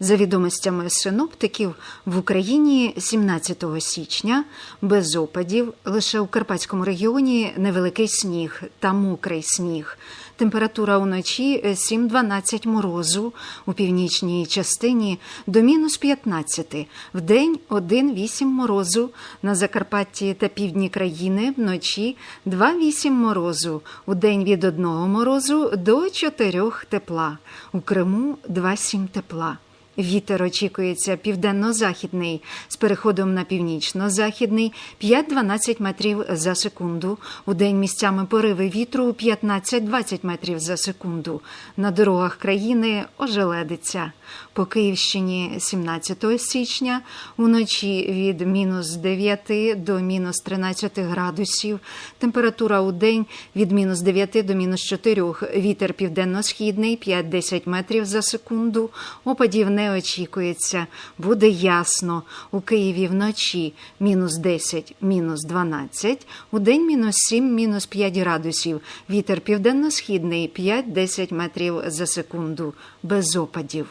За відомостями синоптиків, в Україні 17 січня без опадів лише у Карпатському регіоні невеликий сніг та мокрий сніг. Температура уночі 7-12 морозу, у північній частині до мінус 15, вдень 1-8 морозу, на Закарпатті та півдні країни вночі 2-8 морозу, у день від 1 морозу до 4 тепла, у Криму 2-7 тепла. Вітер очікується південно-західний з переходом на північно-західний 5-12 метрів за секунду. У день місцями пориви вітру 15-20 метрів за секунду. На дорогах країни ожеледиться. По Київщині 17 січня уночі від мінус 9 до мінус 13 градусів. Температура у день від мінус 9 до мінус 4. Вітер південно-східний 5-10 метрів за секунду. Опадів очікується. Буде ясно. У Києві вночі мінус 10, мінус 12. У день мінус 7, мінус 5 градусів. Вітер південно-східний 5-10 метрів за секунду. Без опадів.